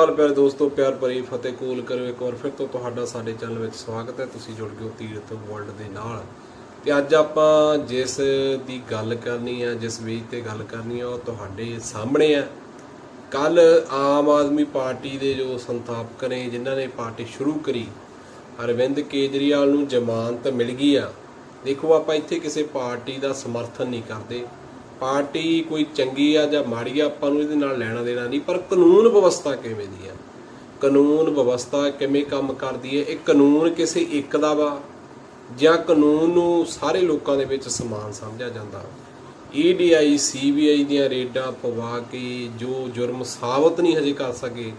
ਹਾਲ ਪਿਆਰੇ ਦੋਸਤੋ, ਪਿਆਰ ਭਰੀ ਫਤਿਹ ਕੂਲ ਕਰਿਓ ਇੱਕ ਵਾਰ ਫਿਰ ਤੋਂ ਤੁਹਾਡਾ ਸਾਡੇ ਚੈਨਲ ਵਿੱਚ ਸਵਾਗਤ ਹੈ। ਤੁਸੀਂ ਜੁੜ ਗਏ ਹੋ ਤੀਰਥ ਵਰਲਡ ਦੇ ਨਾਲ। ਤੇ ਅੱਜ ਆਪਾਂ ਜਿਸ ਦੀ ਗੱਲ ਕਰਨੀ ਹੈ ਜਿਸ ਵੇਜ ਤੇ ਗੱਲ ਕਰਨੀ ਹੈ ਉਹ ਤੁਹਾਡੇ ਸਾਹਮਣੇ ਆ। ਕੱਲ ਆਮ ਆਦਮੀ ਪਾਰਟੀ ਦੇ ਜੋ ਸੰਥਾਪਕ ਨੇ, ਜਿਨ੍ਹਾਂ ਨੇ ਪਾਰਟੀ ਸ਼ੁਰੂ ਕਰੀ, ਅਰਵਿੰਦ ਕੇਜਰੀਵਾਲ ਨੂੰ ਜ਼ਮਾਨਤ ਮਿਲ ਗਈ ਆ। ਦੇਖੋ, ਆਪਾਂ ਇੱਥੇ ਕਿਸੇ ਪਾਰਟੀ ਦਾ ਸਮਰਥਨ ਨਹੀਂ ਕਰਦੇ। ਪਾਰਟੀ ਕੋਈ ਚੰਗੀ ਆ ਜਾਂ ਮਾੜੀ ਆ, ਆਪਾਂ ਨੂੰ ਇਹਦੇ ਨਾਲ ਲੈਣਾ ਦੇਣਾ ਨਹੀਂ। ਪਰ ਕਾਨੂੰਨ ਵਿਵਸਥਾ ਕਿਵੇਂ ਦੀ ਆ? ਕਾਨੂੰਨ ਵਿਵਸਥਾ ਕਿਵੇਂ ਕੰਮ ਕਰਦੀ ਹੈ ਇਹ ਕਾਨੂੰਨ ਕਿਸੇ ਇੱਕ ਦਾ ਵਾ, ਜਾਂ ਕਾਨੂੰਨ ਨੂੰ ਸਾਰੇ ਲੋਕਾਂ ਦੇ ਵਿੱਚ ਸਮਾਨ ਸਮਝਿਆ ਜਾਂਦਾ? ਈਡੀਆਈ ਸੀਬੀਆਈ ਦੀਆਂ ਰੇਡਾਂ ਪਵਾ ਕੇ ਜੋ ਜੁਰਮ ਸਾਬਤ ਨਹੀਂ ਹਜੇ ਕਰ ਸਕੇ,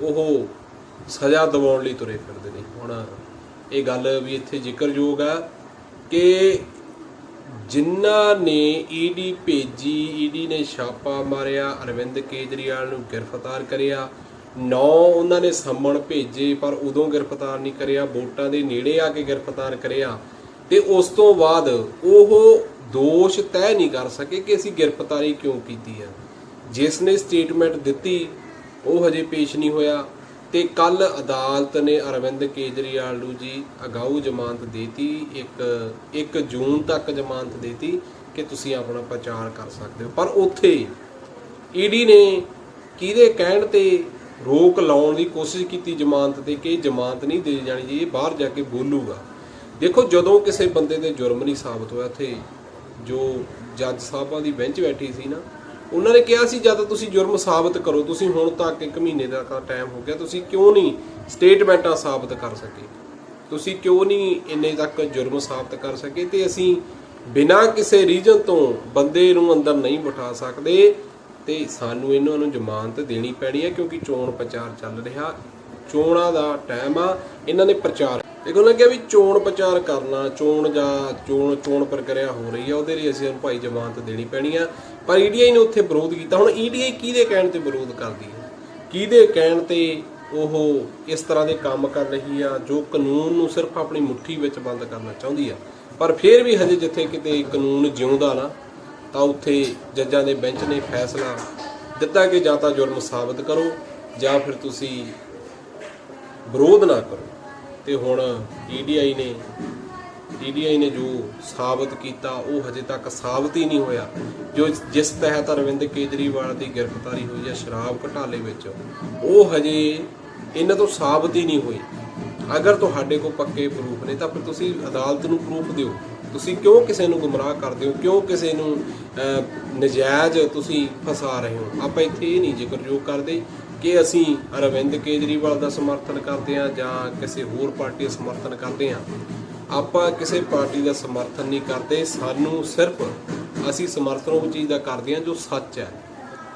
ਉਹ ਸਜ਼ਾ ਦਿਵਾਉਣ ਲਈ ਤੁਰੇ ਫਿਰਦੇ ਨੇ। ਹੁਣ ਇਹ ਗੱਲ ਵੀ ਇੱਥੇ ਜ਼ਿਕਰਯੋਗ ਆ ਕਿ ਜਿਨ੍ਹਾਂ ਨੇ ਈਡੀ ਭੇਜੀ ਈਡੀ ਨੇ ਛਾਪਾ ਮਾਰਿਆ, ਅਰਵਿੰਦ ਕੇਜਰੀਵਾਲ ਨੂੰ ਗ੍ਰਿਫਤਾਰ ਕਰਿਆ। ਨੌ ਉਹਨਾਂ ਨੇ ਸੰਮਣ ਭੇਜੇ, ਪਰ ਉਦੋਂ ਗ੍ਰਿਫਤਾਰ ਨਹੀਂ ਕਰਿਆ। ਵੋਟਾਂ ਦੇ ਨੇੜੇ ਆ ਕੇ ਗ੍ਰਿਫਤਾਰ ਕਰਿਆ। ਤੇ ਉਸ ਤੋਂ ਬਾਅਦ ਉਹ ਦੋਸ਼ ਤੈਅ ਨਹੀਂ ਕਰ ਸਕੇ ਕਿ ਅਸੀਂ ਗ੍ਰਿਫਤਾਰੀ ਕਿਉਂ ਕੀਤੀ ਹੈ। ਜਿਸ ਨੇ ਸਟੇਟਮੈਂਟ ਦਿੱਤੀ, ਉਹ ਹਜੇ ਪੇਸ਼ ਨਹੀਂ ਹੋਇਆ। ਤੇ ਕੱਲ ਅਦਾਲਤ ਨੇ ਅਰਵਿੰਦ ਕੇਜਰੀਵਾਲ ਨੂੰ ਜੀ ਅਗਾਊ ਜ਼ਮਾਨਤ ਦੇਤੀ, ਇੱਕ 1 ਜੂਨ ਤੱਕ ਜ਼ਮਾਨਤ ਦੇਤੀ ਕਿ ਤੁਸੀਂ ਆਪਣਾ ਪ੍ਰਚਾਰ ਕਰ ਸਕਦੇ ਹੋ। ਪਰ ਉੱਥੇ ਈਡੀ ਨੇ ਕਿਹਦੇ ਕਹਿਣ ਤੇ ਰੋਕ ਲਾਉਣ ਦੀ ਕੋਸ਼ਿਸ਼ ਕੀਤੀ ਜ਼ਮਾਨਤ ਤੇ ਕਿ? ਜ਼ਮਾਨਤ ਨਹੀਂ ਦੇ ਜਾਣੀ ਜੀ, ਇਹ ਬਾਹਰ ਜਾ ਕੇ ਬੋਲੂਗਾ। ਦੇਖੋ, ਜਦੋਂ ਕਿਸੇ ਬੰਦੇ ਦੇ ਜੁਰਮ ਨਹੀਂ ਸਾਬਤ ਹੋਇਆ ਇੱਥੇ ਜੋ ਜੱਜ ਸਾਹਿਬਾਂ ਦੀ ਬੈਂਚ ਬੈਠੀ ਸੀ ਨਾ ਉਹਨਾਂ ਨੇ ਕਿਹਾ ਸੀ ਜਦ ਤੁਸੀਂ ਜੁਰਮ ਸਾਬਤ ਕਰੋ। ਤੁਸੀਂ ਹੁਣ ਤੱਕ 1 ਮਹੀਨੇ ਦਾ ਟਾਈਮ ਹੋ ਗਿਆ। ਤੁਸੀਂ ਕਿਉਂ ਨਹੀਂ ਸਟੇਟਮੈਂਟਾਂ ਸਾਬਤ ਕਰ ਸਕੇ? ਤੁਸੀਂ ਕਿਉਂ ਨਹੀਂ ਇੰਨੇ ਤੱਕ ਜੁਰਮ ਸਾਬਤ ਕਰ ਸਕੇ? ਤੇ ਅਸੀਂ ਬਿਨਾਂ ਕਿਸੇ ਰੀਜਨ ਤੋਂ ਬੰਦੇ ਨੂੰ ਅੰਦਰ ਨਹੀਂ ਬਿਠਾ ਸਕਦੇ। ਤੇ ਸਾਨੂੰ ਇਹਨਾਂ ਨੂੰ ਜ਼ਮਾਨਤ ਦੇਣੀ ਪੈਣੀ ਹੈ, ਕਿਉਂਕਿ ਚੋਣ ਪ੍ਰਚਾਰ ਚੱਲ ਰਿਹਾ। ਚੋਣਾਂ ਦਾ ਟਾਈਮ ਆ, ਇਹਨਾਂ ਨੇ ਪ੍ਰਚਾਰ ਦੇਖੋ ਉਹਨਾਂ ਕਿਹਾ ਵੀ ਚੋਣ ਪ੍ਰਚਾਰ ਕਰਨਾ, ਚੋਣ ਜਾਂ ਚੋਣ ਚੋਣ ਪ੍ਰਕਿਰਿਆ ਹੋ ਰਹੀ ਆ, ਉਹਦੇ ਲਈ ਅਸੀਂ ਉਹਨੂੰ ਭਾਈ ਜ਼ਮਾਨਤ ਦੇਣੀ ਪੈਣੀ ਆ। ਪਰ ਈਡੀਆਈ ਨੇ ਉੱਥੇ ਵਿਰੋਧ ਕੀਤਾ। ਹੁਣ ਈਡੀਆਈ ਕਿਹਦੇ ਕਹਿਣ ਤੇ ਵਿਰੋਧ ਕਰਦੀ ਹੈ ਕਿਹਦੇ ਕਹਿਣ ਤੇ ਉਹ ਇਸ ਤਰ੍ਹਾਂ ਦੇ ਕੰਮ ਕਰ ਰਹੀ ਆ, ਜੋ ਕਾਨੂੰਨ ਨੂੰ ਸਿਰਫ ਆਪਣੀ ਮੁੱਠੀ ਵਿੱਚ ਬੰਦ ਕਰਨਾ ਚਾਹੁੰਦੀ ਆ? ਪਰ ਫਿਰ ਵੀ ਹਜੇ ਜਿੱਥੇ ਕਿਤੇ ਕਾਨੂੰਨ ਜਿਉਂਦਾ ਨਾ, ਤਾਂ ਉੱਥੇ ਜੱਜਾਂ ਦੇ ਬੈਂਚ ਨੇ ਫੈਸਲਾ ਦਿੱਤਾ ਕਿ ਜਾਂ ਤਾਂ ਜੁਰਮ ਸਾਬਤ ਕਰੋ, ਜਾਂ ਫਿਰ ਤੁਸੀਂ ਵਿਰੋਧ ਨਾ ਕਰੋ। ਤੇ ਹੁਣ ਈਡੀਆਈ ਨੇ ਈਡੀਆਈ ਨੇ ਜੋ ਸਾਬਤ ਕੀਤਾ, ਉਹ ਹਜੇ ਤੱਕ ਸਾਬਤ ਹੀ ਨਹੀਂ ਹੋਇਆ। ਜੋ ਜਿਸ ਤਹਿਤ ਅਰਵਿੰਦ ਕੇਜਰੀਵਾਲ ਦੀ ਗ੍ਰਿਫਤਾਰੀ ਹੋਈ ਹੈ ਸ਼ਰਾਬ ਘਟਾਲੇ ਵਿੱਚ, ਉਹ ਹਜੇ ਇਹਨਾਂ ਤੋਂ ਸਾਬਤ ਹੀ ਨਹੀਂ ਹੋਈ। ਅਗਰ ਤੁਹਾਡੇ ਕੋਲ ਪੱਕੇ ਪ੍ਰੂਫ ਨੇ, ਤਾਂ ਫਿਰ ਤੁਸੀਂ ਅਦਾਲਤ ਨੂੰ ਪ੍ਰੂਫ ਦਿਓ। ਤੁਸੀਂ ਕਿਉਂ ਕਿਸੇ ਨੂੰ ਗੁੰਮਰਾਹ ਕਰਦੇ ਹੋ? ਕਿਉਂ ਕਿਸੇ ਨੂੰ ਨਜਾਇਜ਼ ਤੁਸੀਂ ਫਸਾ ਰਹੇ ਹੋ? ਆਪਾਂ ਇੱਥੇ ਇਹ ਨਹੀਂ ਜ਼ਿਕਰਯੋਗ ਕਰਦੇ ਕਿ ਅਸੀਂ ਅਰਵਿੰਦ ਕੇਜਰੀਵਾਲ ਦਾ ਸਮਰਥਨ ਕਰਦੇ ਹਾਂ ਜਾਂ ਕਿਸੇ ਹੋਰ ਪਾਰਟੀ ਦਾ ਸਮਰਥਨ ਕਰਦੇ ਹਾਂ? ਆਪਾਂ ਕਿਸੇ ਪਾਰਟੀ ਦਾ ਸਮਰਥਨ ਨਹੀਂ ਕਰਦੇ। ਸਾਨੂੰ ਸਿਰਫ ਅਸੀਂ ਸਮਰਥਨ ਉਹ ਚੀਜ਼ ਦਾ ਕਰਦੇ ਹਾਂ ਜੋ ਸੱਚ ਹੈ।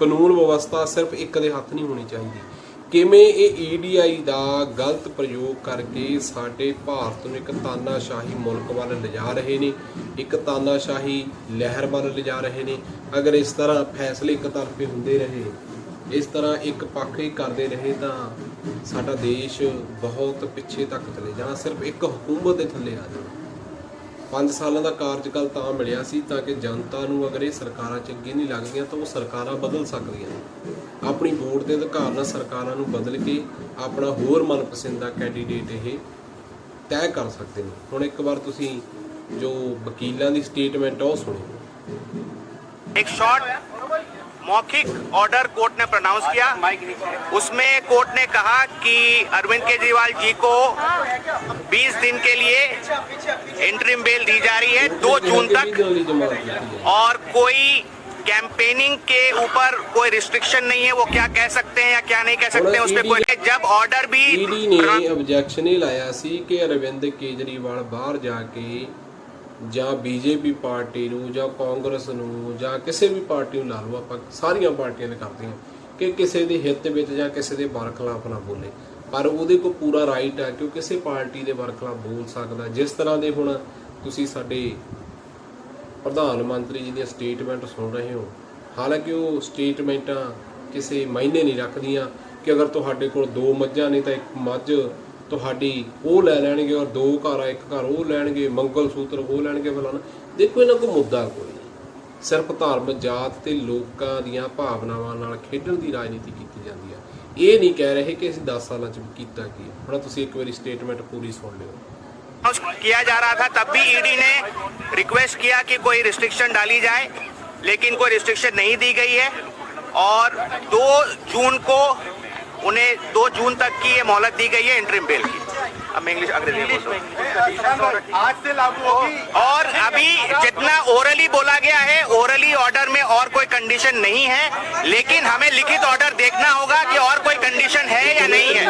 ਕਾਨੂੰਨ ਵਿਵਸਥਾ ਸਿਰਫ ਇੱਕ ਦੇ ਹੱਥ ਨਹੀਂ ਹੋਣੀ ਚਾਹੀਦੀ। ਕਿਵੇਂ ਇਹ ਈਡੀਆਈ ਦਾ ਗਲਤ ਪ੍ਰਯੋਗ ਕਰਕੇ ਸਾਡੇ ਭਾਰਤ ਨੂੰ ਇੱਕ ਤਾਨਾਸ਼ਾਹੀ ਮੁਲਕ ਵੱਲ ਲਿਜਾ ਰਹੇ ਨੇ, ਇੱਕ ਤਾਨਾਸ਼ਾਹੀ ਲਹਿਰ ਵੱਲ ਲਿਜਾ ਰਹੇ ਨੇ? ਅਗਰ ਇਸ ਤਰ੍ਹਾਂ ਫੈਸਲੇ ਇੱਕ ਤਰਫੇ ਹੁੰਦੇ ਰਹੇ ਇਸ ਤਰ੍ਹਾਂ ਇੱਕ ਪੱਖ ਹੀ ਕਰਦੇ ਰਹੇ ਤਾਂ ਸਾਡਾ ਦੇਸ਼ ਬਹੁਤ ਪਿੱਛੇ ਤੱਕ ਚਲੇ ਜਾਣਾ, ਸਿਰਫ ਇੱਕ ਹਕੂਮਤ ਦੇ ਥੱਲੇ ਆ ਜਾਣਾ। ਪੰਜ ਸਾਲਾਂ ਦਾ ਕਾਰਜਕਾਲ ਤਾਂ ਮਿਲਿਆ ਸੀ ਤਾਂ ਕਿ ਜਨਤਾ ਨੂੰ ਅਗਰ ਇਹ ਸਰਕਾਰਾਂ ਚੰਗੀ ਨਹੀਂ ਲੱਗਦੀਆਂ ਤਾਂ ਉਹ ਸਰਕਾਰਾਂ ਬਦਲ ਸਕਦੀਆਂ ਆਪਣੀ ਵੋਟ ਦੇ ਅਧਿਕਾਰ ਨਾਲ ਸਰਕਾਰਾਂ ਨੂੰ ਬਦਲ ਕੇ ਆਪਣਾ ਹੋਰ ਮਨਪਸੰਦਾ ਕੈਂਡੀਡੇਟ ਇਹ ਤੈਅ ਕਰ ਸਕਦੇ ਨੇ। ਹੁਣ ਇੱਕ ਵਾਰ ਤੁਸੀਂ ਜੋ ਵਕੀਲਾਂ ਦੀ ਸਟੇਟਮੈਂਟ ਉਹ ਸੁਣੋ। ਇੱਕ ਸ਼ਾਰਟ मौखिक ऑर्डर कोर्ट ने प्रोनाउंस किया उसमें कोर्ट ने कहा कि अरविंद केजरीवाल जी को 20 दिन के लिए इंटरिम बेल दी जा रही है 2 जून तक और कोई कैंपेनिंग के ऊपर कोई रिस्ट्रिक्शन नहीं है वो क्या कह सकते हैं या क्या नहीं कह सकते हैं उस पर कोई जब ऑर्डर भी ईडी ने ऑब्जेक्शन ही लाया सी कि अरविंद केजरीवाल बाहर जाके ਜਾਂ ਬੀਜੇਪੀ ਪਾਰਟੀ ਨੂੰ, ਜਾਂ ਕਾਂਗਰਸ ਨੂੰ, ਜਾਂ ਕਿਸੇ ਵੀ ਪਾਰਟੀ ਨੂੰ ਲਾ ਲਓ, ਆਪਾਂ ਸਾਰੀਆਂ ਪਾਰਟੀਆਂ ਨੇ ਕਰਦੇ ਹਾਂ ਕਿ ਕਿਸੇ ਦੇ ਹਿੱਤ ਵਿੱਚ ਜਾਂ ਕਿਸੇ ਦੇ ਬਰਖਲਾਫ ਨਾ ਬੋਲੇ। ਪਰ ਉਹਦੇ ਕੋਲ ਪੂਰਾ ਰਾਈਟ ਆ ਕਿ ਉਹ ਕਿਸੇ ਪਾਰਟੀ ਦੇ ਬਰਖਲਾਫ ਬੋਲ ਸਕਦਾ। ਜਿਸ ਤਰ੍ਹਾਂ ਦੇ ਹੁਣ ਤੁਸੀਂ ਸਾਡੇ ਪ੍ਰਧਾਨ ਮੰਤਰੀ ਜੀ ਦੀਆਂ ਸਟੇਟਮੈਂਟ ਸੁਣ ਰਹੇ ਹੋ, ਹਾਲਾਂਕਿ ਉਹ ਸਟੇਟਮੈਂਟਾਂ ਕਿਸੇ ਮਾਇਨੇ ਨਹੀਂ ਰੱਖਦੀਆਂ ਕਿ ਅਗਰ ਤੁਹਾਡੇ ਕੋਲ ਦੋ ਮੱਝਾਂ ਨੇ ਤਾਂ ਇੱਕ ਮੱਝ ਤੁਹਾਡੀ ਉਹ ਲੈ ਲੈਣਗੇ ਔਰ ਦੋ ਘਰ ਆ ਇੱਕ ਘਰ ਉਹ ਲੈਣਗੇ ਮੰਗਲ ਸੂਤਰ ਉਹ ਲੈਣਗੇ ਫਲਾਣਾ ਦੇਖੋ ਇਹਨਾਂ ਕੋਲ ਮੁੱਦਾ ਕੋਈ ਨਹੀਂ ਸਿਰਫ ਧਰਮ ਜਾਤ ਤੇ ਲੋਕਾਂ ਦੀਆਂ ਭਾਵਨਾਵਾਂ ਨਾਲ ਖੇਡਣ ਦੀ ਰਾਜਨੀਤੀ ਕੀਤੀ ਜਾਂਦੀ ਹੈ ਇਹ ਨਹੀਂ ਕਹਿ ਰਹੇ ਕਿ ਅਸੀਂ 10 ਸਾਲਾਂ ਚ ਕੀਤਾ ਕੀ ਹੈ। ਹੁਣ ਤੁਸੀਂ ਇੱਕ ਵਾਰੀ ਸਟੇਟਮੈਂਟ ਪੂਰੀ ਸੁਣ ਲਿਓ किया जा रहा था तब भी ईडी ने रिक्वेस्ट किया कि कोई रिस्ट्रिक्शन डाली जाए लेकिन कोई रिस्ट्रिक्शन नहीं दी गई है और 2 जून को उन्हें दो जून तक की ये मोहलत दी गई है इंटरिम बेल की अब मैं इंग्लिश अंग्रेज़ी। आज से लागू होगी और अभी जितना ओरली बोला गया है ओरली ऑर्डर में और कोई कंडीशन नहीं है लेकिन हमें लिखित ऑर्डर देखना होगा कि और कोई कंडीशन है या नहीं है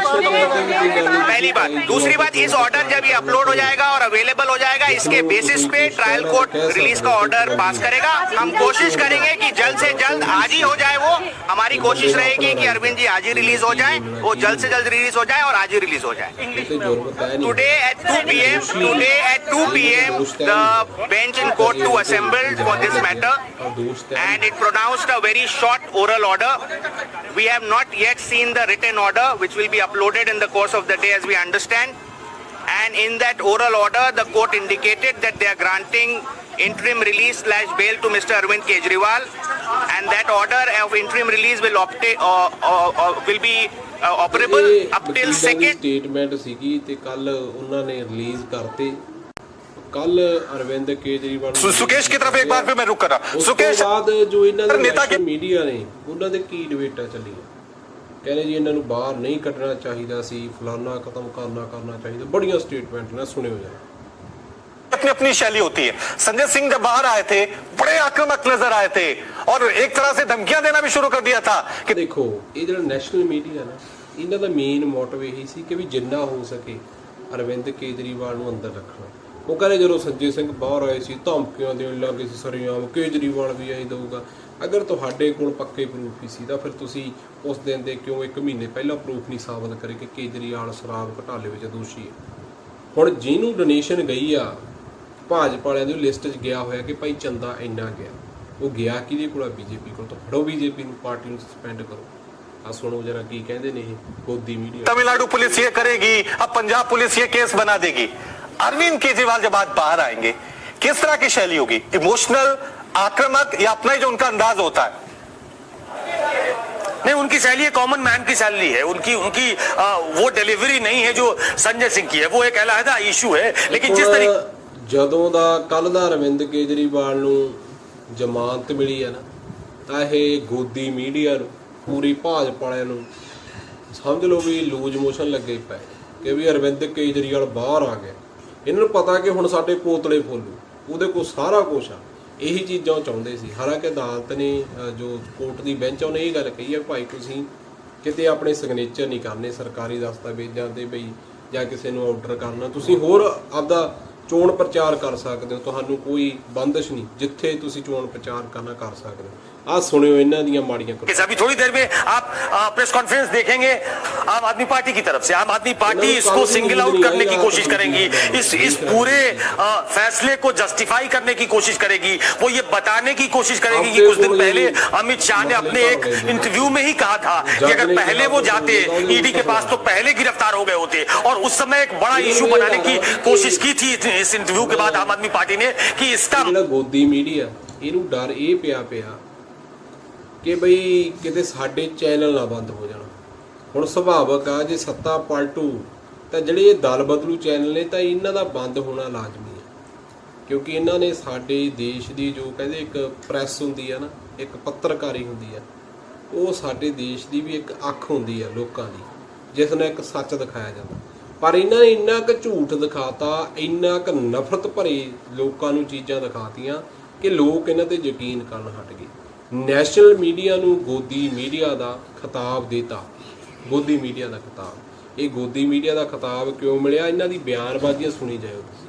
पहली बात। दूसरी बात इस ऑर्डर जब ये अपलोड हो जाएगा और अवेलेबल हो जाएगा इसके बेसिस पे ट्रायल कोर्ट रिलीज़ का ऑर्डर पास करेगा। हम कोशिश करेंगे कि जल्द से जल्द आज ही हो जाए वो। हमारी कोशिश रहेगी कि अरविंद जी आज ही रिलीज़ हो जाए वो जल्द से जल्द रिलीज़ हो जाए और आज ही रिलीज़ हो जाए। Today at two P M today at two P M the bench in court to assembled for this matter, ਔਰ ਦੋਸ਼ ਤੈਅ and it pronounced a very short oral order. We have not yet seen the written order, which will be uploaded in the course of the day, as we understand. And in that oral order, the court indicated that they are granting interim release slash bail to Mr. Arvind Kejriwal, and that order of interim release will opta- uh, uh, uh, will be uh, operable up till second. Statement ਸੀਗੀ ਤੇ ਕੱਲ ਉਹਨਾਂ ਨੇ release ਕਰਤੇ ਕੱਲ ਅਰਵਿੰਦ ਕੇਜਰੀਵਾਲ ਨੂੰ- सु- सुकेश की तरफ एक बार फिर मैं रुक कर रहा हूं ਉਸ सुकेश ਤੋਂ ਬਾਅਦ ਜੋ ਇਹਨਾਂ ਦੇ नेता के- ਮੀਡੀਆ ਨੇ ਉਹਨਾਂ ਦੇ ਕੀ ਡਿਬੇਟਾਂ ਚੱਲੀਆਂ ਕਹਿੰਦੇ ਜੀ ਇਹਨਾਂ ਨੂੰ ਬਾਹਰ ਨਹੀਂ ਕੱਢਣਾ ਚਾਹੀਦਾ ਸੀ ਫਲਾਨਾ ਖਤਮ ਕਰਨਾ ਕਰਨਾ ਚਾਹੀਦਾ ਬੜੀਆਂ ਸਟੇਟਮੈਂਟ ਨੇ ਸੁਣਿਓ ਜਰਾ अपनी अपनी शैली होती है संजय सिंह जब बाहर आए थे बड़े आक्रामक नजर आए थे और एक तरह से धमकियां देना भी शुरू कर दिया था कि ਦੇਖੋ ਇਹ ਜਿਹੜਾ ਨੈਸ਼ਨਲ ਮੀਡੀਆ ਨਾ ਇਹਨਾਂ ਦਾ ਮੇਨ ਮੋਟਿਵ ਇਹੀ ਸੀ ਕਿ ਵੀ ਜਿੰਨਾ ਹੋ ਸਕੇ ਅਰਵਿੰਦ ਕੇਜਰੀਵਾਲ ਨੂੰ ਅੰਦਰ ਰੱਖਣਾ ਉਹ ਕਹਿੰਦੇ ਜਦੋਂ ਸੱਜੇ ਸਿੰਘ ਬਾਹਰ ਆਏ ਸੀ, ਧਮਕੀਆਂ ਦੇਣ ਲੱਗੇ ਸੀ ਸਰੇਆਮ ਕੇਜਰੀਵਾਲ ਵੀ ਆਈ ਦਊਗਾ। ਅਗਰ ਤੁਹਾਡੇ ਕੋਲ ਪੱਕੇ ਪ੍ਰੂਫ ਹੀ ਸੀ, ਤਾਂ ਫਿਰ ਤੁਸੀਂ ਉਸ ਦਿਨ ਦੇ ਕਿਉਂ ਇੱਕ ਮਹੀਨੇ ਪਹਿਲਾਂ ਪ੍ਰੂਫ ਨਹੀਂ ਸਾਬਤ ਕਰੇ ਕਿ ਕੇਜਰੀਵਾਲ ਸ਼ਰਾਬ ਘਟਾਲੇ ਵਿੱਚ ਦੋਸ਼ੀ ਹੈ? ਹੁਣ ਜਿਹਨੂੰ ਡੋਨੇਸ਼ਨ ਗਈ ਆ, ਭਾਜਪਾ ਦੀ ਲਿਸਟ 'ਚ ਗਿਆ ਹੋਇਆ ਕਿ ਭਾਈ ਚੰਦਾ ਇੰਨਾ ਗਿਆ। ਉਹ ਗਿਆ ਕਿਹਦੇ ਕੋਲ ਬੀਜੇਪੀ ਕੋਲ ਤਾਂ ਫੜੋ ਬੀਜੇਪੀ ਨੂੰ, ਪਾਰਟੀ ਨੂੰ ਸਸਪੈਂਡ ਕਰੋ। ਆ ਸੁਣੋ ਜਰਾ ਕੀ ਕਹਿੰਦੇ ਨੇ ਇਹ ਗੋਦੀ ਮੀਡੀਆ ਤਮਿਲਨਾਡੂ ਪੁਲਿਸ ਇਹ ਕਰੇਗੀ, ਆ ਪੰਜਾਬ ਪੁਲਿਸ ਇਹ ਕੇਸ ਬਣਾ ਦੇਗੀ। अरविंद केजरीवाल जब आज बाहर आएंगे किस तरह की शैली होगी इमोशनल आक्रामक या अपना ही जो उनका अंदाज होता है नहीं उनकी शैली कॉमन मैन की शैली है उनकी उनकी आ, वो डिलीवरी नहीं है जो संजय सिंह की है वो एक अलहदा इशू है लेकिन जिस तरीके ਹੁਣ ਜਦੋਂ ਦਾ ਕੱਲ ਦਾ ਅਰਵਿੰਦ ਕੇਜਰੀਵਾਲ ਨੂੰ ਜ਼ਮਾਨਤ ਮਿਲੀ ਆ ਨਾ ਤਾਂ ਇਹ ਗੋਦੀ ਮੀਡੀਆ ਨੂੰ ਪੂਰੀ ਭਾਜਪਾ ਵਾਲਿਆਂ ਨੂੰ ਸਮਝ ਲਓ ਵੀ ਲੂਜ ਮੋਸ਼ਨ ਲੱਗੇ ਪਏ ਕਿ ਵੀ ਅਰਵਿੰਦ ਕੇਜਰੀਵਾਲ ਬਾਹਰ ਆ ਗਿਆ ਇਹਨਾਂ ਨੂੰ ਪਤਾ ਕਿ ਹੁਣ ਸਾਡੇ ਪੋਤਲੇ ਫੋਲੂ, ਉਹਦੇ ਕੋਲ ਸਾਰਾ ਕੁਝ ਆ। ਇਹੀ ਚੀਜ਼ਾਂ ਉਹ ਚਾਹੁੰਦੇ ਸੀ। ਹਾਲਾਂਕਿ ਅਦਾਲਤ ਨੇ ਜੋ ਕੋਰਟ ਦੀ ਬੈਂਚ ਉਹਨੇ ਇਹ ਗੱਲ ਕਹੀ ਹੈ ਭਾਈ ਤੁਸੀਂ ਕਿਤੇ ਆਪਣੇ ਸਿਗਨੇਚਰ ਨਹੀਂ ਕਰਨੇ ਸਰਕਾਰੀ ਦਸਤਾਵੇਜ਼ਾਂ ਤੇ ਬਈ ਜਾਂ ਕਿਸੇ ਨੂੰ ਆਰਡਰ ਕਰਨਾ। ਤੁਸੀਂ ਹੋਰ ਆਪਦਾ ਚੋਣ ਪ੍ਰਚਾਰ ਕਰ ਸਕਦੇ ਹੋ। ਤੁਹਾਨੂੰ ਕੋਈ ਬੰਦਸ਼ ਨਹੀਂ, ਜਿੱਥੇ ਤੁਸੀਂ ਚੋਣ ਪ੍ਰਚਾਰ ਕਰਨਾ ਕਰ ਸਕਦੇ ਹੋ। ਆਹ ਸੁਣਿਓ ਇਹਨਾਂ ਦੀਆਂ ਮਾੜੀਆਂ से अभी थोड़ी देर में आप प्रेस कॉन्फ्रेंस देखेंगे आम आदमी पार्टी की तरफ से आम आदमी पार्टी इसको सिंगल आउट करने की कोशिश करेगी इस इस पूरे आ, फैसले को जस्टिफाई करने की कोशिश करेगी वो ये बताने की कोशिश करेगी कि कुछ दिन पहले अमित शाह ने अपने एक इंटरव्यू में ही कहा था कि अगर पहले वो जाते ईडी के पास तो पहले गिरफ्तार हो गए होते और उस समय एक बड़ा इशू बनाने की कोशिश की थी इस इंटरव्यू के बाद आम आदमी पार्टी ने कि इसका ਜਿਹੜਾ ਗੋਦੀ ਮੀਡੀਆ ਇਹਨੂੰ ਡਰ ਇਹ ਪਿਆ ਪਿਆ ਕਿ ਬਈ ਕਿਤੇ ਸਾਡੇ ਚੈਨਲ ਨਾ ਬੰਦ ਹੋ ਜਾਣ। ਹੁਣ ਸੁਭਾਵਕ ਆ, ਜੇ ਸੱਤਾ ਪਲਟੂ, ਤਾਂ ਜਿਹੜੇ ਇਹ ਦਲ ਬਦਲੂ ਚੈਨਲ ਨੇ, ਤਾਂ ਇਹਨਾਂ ਦਾ ਬੰਦ ਹੋਣਾ ਲਾਜ਼ਮੀ ਹੈ ਕਿਉਂਕਿ ਇਹਨਾਂ ਨੇ ਸਾਡੇ ਦੇਸ਼ ਦੀ ਜੋ ਕਹਿੰਦੇ ਇੱਕ ਪ੍ਰੈਸ ਹੁੰਦੀ ਆ ਨਾ, ਇੱਕ ਪੱਤਰਕਾਰੀ ਹੁੰਦੀ ਆ, ਉਹ ਸਾਡੇ ਦੇਸ਼ ਦੀ ਵੀ ਇੱਕ ਅੱਖ ਹੁੰਦੀ ਆ ਲੋਕਾਂ ਦੀ, ਜਿਸ ਨਾਲ ਇੱਕ ਸੱਚ ਦਿਖਾਇਆ ਜਾਂਦਾ। ਪਰ ਇਹਨਾਂ ਨੇ ਇੰਨਾ ਕੁ ਝੂਠ ਦਿਖਾਤਾ, ਇੰਨਾ ਕੁ ਨਫ਼ਰਤ ਭਰੇ ਲੋਕਾਂ ਨੂੰ ਚੀਜ਼ਾਂ ਦਿਖਾਤੀਆਂ, ਕਿ ਲੋਕ ਇਹਨਾਂ ਤੇ ਯਕੀਨ ਕਰਨ ਹਟ ਗਏ। ਨੈਸ਼ਨਲ ਮੀਡੀਆ ਨੂੰ ਗੋਦੀ ਮੀਡੀਆ ਦਾ ਖਿਤਾਬ ਦਿੱਤਾ। ਗੋਦੀ ਮੀਡੀਆ ਦਾ ਖਿਤਾਬ। ਇਹ ਗੋਦੀ ਮੀਡੀਆ ਦਾ ਖਿਤਾਬ ਕਿਉਂ ਮਿਲਿਆ? ਇਹਨਾਂ ਦੀ ਬਿਆਨਬਾਜ਼ੀਆਂ ਸੁਣੀ ਜਾਇਓ ਤੁਸੀਂ।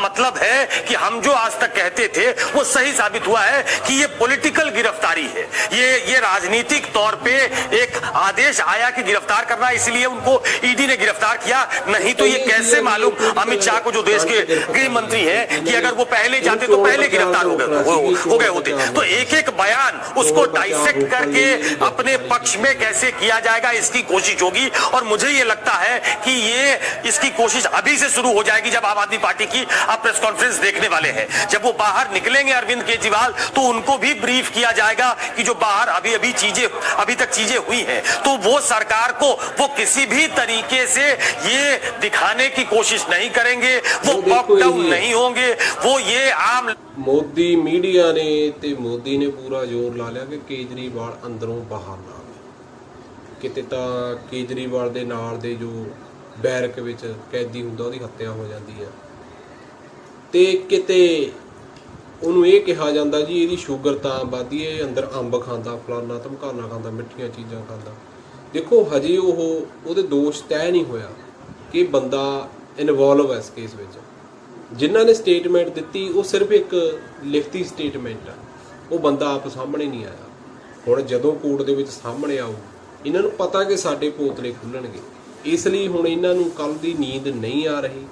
मतलब है कि हम जो आज तक कहते थे, वो सही साबित हुआ है कि ये पॉलिटिकल गिरफ्तारी है। ये ये राजनीतिक तौर पे एक आदेश आया कि गिरफ़्तार करना इसलिए उनको ईडी ने गिरफ़्तार किया। नहीं तो ये कैसे मालूम अमित शाह को जो देश के गृह मंत्री है कि अगर वो पहले जाते तो पहले गिरफ़्तार हो गए हो गए होते। तो एक एक बयान उसको डाइसेक्ट करके अपने पक्ष में कैसे किया जाएगा, इसकी कोशिश होगी। और मुझे ये लगता है कि ये, इसकी कोशिश अभी से शुरू हो जाएगी जब आम आदमी पार्टी की आप प्रेस कॉन्फ्रेंस देखने वाले हैं जब वो बाहर निकलेंगे अरविंद केजरीवाल तो उनको भी ब्रीफ किया जाएगा कि जो बाहर अभी अभी चीजें अभी तक चीजें हुई हैं तो वो सरकार को वो किसी भी तरीके से ये दिखाने की कोशिश नहीं करेंगे वो वो देखो बॉक डाउन यही है। नहीं होंगे वो ये आम ਮੋਦੀ ਮੀਡੀਆ ਨੇ ਤੇ ਮੋਦੀ ਨੇ ਪੂਰਾ ਜ਼ੋਰ ਲਾ ਲਿਆ ਕਿ ਕੇਜਰੀਵਾਲ ਅੰਦਰੋਂ ਬਾਹਰ ਨਾ ਆਵੇ ਕਿਤੇ ਤਾਂ ਕੇਜਰੀਵਾਲ ਦੇ ਨਾਲ ਦੇ ਜੋ ਬੈਰਕ ਵਿੱਚ ਕੈਦੀ ਹੁੰਦਾ ਉਹਦੀ ਹੱਤਿਆ ਹੋ ਜਾਂਦੀ ਆ ਤੇ ਕਿਤੇ ਉਹਨੂੰ ਇਹ ਕਿਹਾ ਜਾਂਦਾ ਜੀ ਇਹਦੀ ਸ਼ੂਗਰ ਤਾਂ ਵੱਧਦੀ ਹੈ ਅੰਦਰ ਅੰਬ ਖਾਂਦਾ, ਫਲਾਨਾ ਧਮਕਾਨਾ ਖਾਂਦਾ, ਮਿੱਠੀਆਂ ਚੀਜ਼ਾਂ ਖਾਂਦਾ। ਦੇਖੋ ਹਜੇ ਉਹ ਉਹਦੇ ਦੋਸ਼ ਤੈਅ ਨਹੀਂ ਹੋਇਆ ਕਿ ਬੰਦਾ ਇਨਵੋਲਵ ਹੈ ਇਸ ਕੇਸ ਵਿੱਚ। ਜਿਨ੍ਹਾਂ ਨੇ ਸਟੇਟਮੈਂਟ ਦਿੱਤੀ, ਉਹ ਸਿਰਫ ਇੱਕ ਲਿਖਤੀ ਸਟੇਟਮੈਂਟ ਆ। ਉਹ ਬੰਦਾ ਆਪ ਸਾਹਮਣੇ ਨਹੀਂ ਆਇਆ। ਹੁਣ ਜਦੋਂ ਕੋਰਟ ਦੇ ਵਿੱਚ ਸਾਹਮਣੇ ਆਊ, ਇਹਨਾਂ ਨੂੰ ਪਤਾ ਕਿ ਸਾਡੇ ਪੋਤਲੇ ਖੁੱਲਣਗੇ। ਇਸ ਲਈ ਹੁਣ ਇਹਨਾਂ ਨੂੰ ਕੱਲ ਦੀ ਨੀਂਦ ਨਹੀਂ ਆ ਰਹੀ।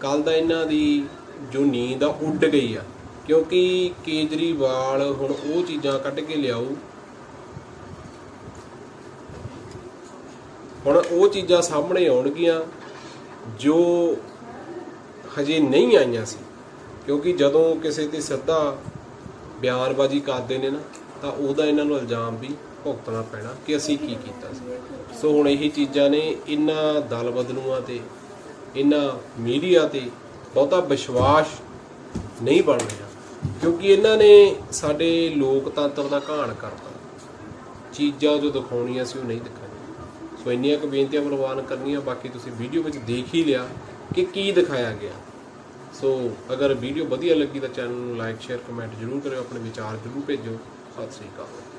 ਕੱਲ ਦਾ ਇਹਨਾਂ ਦੀ ਜੋ ਨੀਂਦ ਆ ਉੱਡ ਗਈ ਆ। ਕਿਉਂਕਿ ਕੇਜਰੀਵਾਲ ਹੁਣ ਉਹ ਚੀਜ਼ਾਂ ਕੱਢ ਕੇ ਲਿਆਉ ਹੁਣ ਉਹ ਚੀਜ਼ਾਂ ਸਾਹਮਣੇ ਆਉਣਗੀਆਂ ਜੋ ਹਜੇ ਨਹੀਂ ਆਈਆਂ ਸੀ। ਕਿਉਂਕਿ ਜਦੋਂ ਕਿਸੇ ਤੇ ਸਿੱਧਾ ਬਿਆਨਬਾਜ਼ੀ ਕਰਦੇ ਨੇ ਨਾ, ਤਾਂ ਉਹਦਾ ਇਹਨਾਂ ਨੂੰ ਇਲਜ਼ਾਮ ਵੀ ਭੁਗਤਣਾ ਪੈਣਾ ਕਿ ਅਸੀਂ ਕੀ ਕੀਤਾ ਸੀ। ਸੋ ਹੁਣ ਇਹੀ ਚੀਜ਼ਾਂ ਨੇ ਇਹਨਾਂ ਦਲ ਬਦਲੂਆਂ ਤੇ, ਇਹਨਾਂ ਮੀਡੀਆ ਤੇ ਬਹੁਤਾ ਵਿਸ਼ਵਾਸ ਨਹੀਂ ਬਣ ਰਿਹਾ। ਕਿਉਂਕਿ ਇਹਨਾਂ ਨੇ ਸਾਡੇ ਲੋਕਤੰਤਰ ਦਾ ਘਾਣ ਕਰਤਾ। ਚੀਜ਼ਾਂ ਜੋ ਦਿਖਾਉਣੀਆਂ ਸੀ ਉਹ ਨਹੀਂ ਦਿਖਾਈਆਂ। ਸੋ ਇੰਨੀਆਂ ਕੁ ਬੇਨਤੀਆਂ ਪ੍ਰਵਾਨ ਕਰਨੀਆਂ, ਬਾਕੀ ਤੁਸੀਂ ਵੀਡੀਓ ਵਿੱਚ ਦੇਖ ਹੀ ਲਿਆ ਕਿ ਕੀ ਦਿਖਾਇਆ ਗਿਆ। ਸੋ ਅਗਰ ਵੀਡੀਓ ਵਧੀਆ ਲੱਗੀ ਤਾਂ ਚੈਨਲ ਨੂੰ ਲਾਈਕ, ਸ਼ੇਅਰ, ਕਮੈਂਟ ਜ਼ਰੂਰ ਕਰਿਓ, ਆਪਣੇ ਵਿਚਾਰ ਜ਼ਰੂਰ ਭੇਜੋ। ਸਤਿ ਸ੍ਰੀ ਅਕਾਲ।